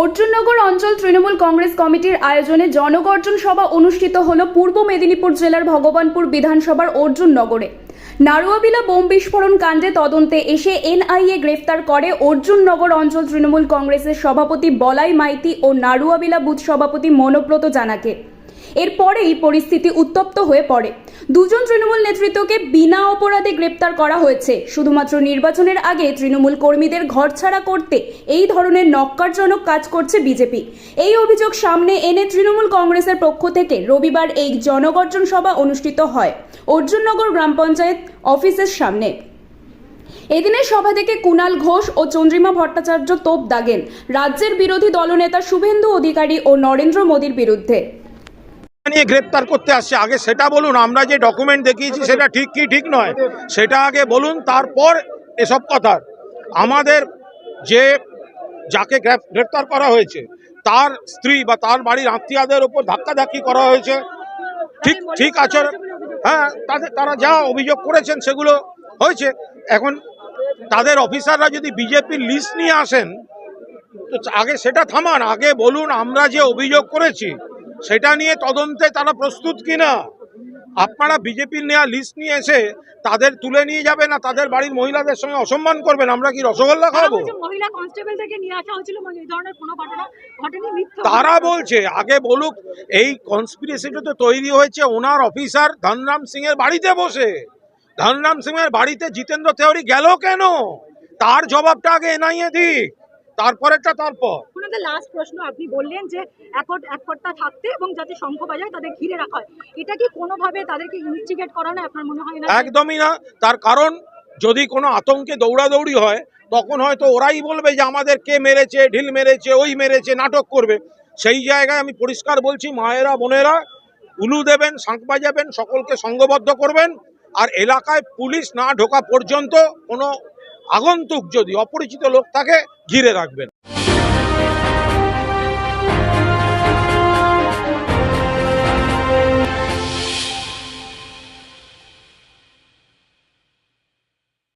অর্জুননগর অঞ্চল তৃণমূল কংগ্রেস কমিটির আয়োজনে জনগর্জন সভা অনুষ্ঠিত হল পূর্ব মেদিনীপুর জেলার ভগবানপুর বিধানসভার অর্জুননগরে। নারুয়াবিলা বোম বিস্ফোরণ কাণ্ডে তদন্তে এসে এনআইএ গ্রেফতার করে অর্জুননগর অঞ্চল তৃণমূল কংগ্রেসের সভাপতি বলাই মাইতি ও নারুয়াবিলা বুথ সভাপতি মনোব্রত জানাকে। এরপরেই পরিস্থিতি উত্তপ্ত হয়ে পড়ে। দুজন তৃণমূল নেতৃত্বকে বিনা অপরাধে গ্রেপ্তার করা হয়েছে। শুধুমাত্র নির্বাচনের আগে তৃণমূল কর্মীদের ঘরছাড়া করতে এই ধরনের নক্কারজনক কাজ করছে বিজেপি। এই অভিযোগ সামনে এনে তৃণমূল কংগ্রেসের পক্ষ থেকে রবিবার এই জনগর্জন সভা অনুষ্ঠিত হয়। অর্জুননগর গ্রাম পঞ্চায়েত অফিসের সামনে। এদিনের সভা থেকে কুণাল ঘোষ ও চন্দ্রিমা ভট্টাচার্য তোপ দাগেন। রাজ্যের বিরোধী দলনেতা শুভেন্দু অধিকারী ও নরেন্দ্র মোদীর বিরুদ্ধে। নিয়ে গ্রেপ্তার করতে আসছে। আগে সেটা বলুন, আমরা যে ডকুমেন্ট দেখিয়েছি সেটা ঠিক কি ঠিক নয়? সেটা আগে বলুন, তারপর এসব কথা। আমাদের যে যাকে গ্রেপ্তার করা হয়েছে, তার স্ত্রী বা তার বাড়ির আত্মীয়দের ওপর ধাক্কাধাক্কি করা হয়েছে। ঠিক ঠিক আছে হ্যাঁ তাদের, তারা যা অভিযোগ করেছেন সেগুলো হয়েছে। এখন তাদের অফিসাররা যদি বিজেপির লিস্ট নিয়ে আসেন, তো আগে সেটা থামান। আগে বলুন, আমরা যে অভিযোগ করেছি সেটা নিয়ে তদন্তে তারা প্রস্তুত কিনা? আপনারা বিজেপির নেওয়া লিস্ট নিয়ে এসে তাদের তুলে নিয়ে যাবে না তাদের বাড়ির মহিলাদের সঙ্গে অসম্মান করবেন? আমরা কি রসগোল্লা হয়েছিল মানে তারা বলছে আগে বলুক এই কনস্পিরেসিটা তো তৈরি হয়েছে ওনার অফিসার ধনরাম সিং এর বাড়িতে বসে। ধনরাম সিং এর বাড়িতে জিতেন্দ্র তেওয়ারি গেল কেন? তার জবাবটা আগে এনআইএ দিক। তারপরেরটা তারপর। ওনাদের লাস্ট প্রশ্ন আপনি বললেন যে একট একটটা থাকতে এবং যাতে শঙ্খ বাজায় তাদের ঘিরে রাখা হয়। এটা কি কোনোভাবে তাদেরকে ইনস্টিগেট করানো আপনার মনে হয় না? একদমই না। তার কারণ যদি কোনো আতঙ্কে দৌড়াদৌড়ি হয় তখন হয়তো ওরাই বলবে যে আমাদের কে মেরেছে ঢিল মেরেছে ওই মেরেছে নাটক করবে। সেই জায়গায় আমি পরিষ্কার বলছি মায়েরা বোনেরা উলু দেবেন শাঁখ বাজাবেন সকলকে সংঘবদ্ধ করবেন। আর এলাকায় পুলিশ না ঢোকা পর্যন্ত কোনো আগন্তুক যদি অপরিচিত লোক তাকে ঘিরে রাখবেন।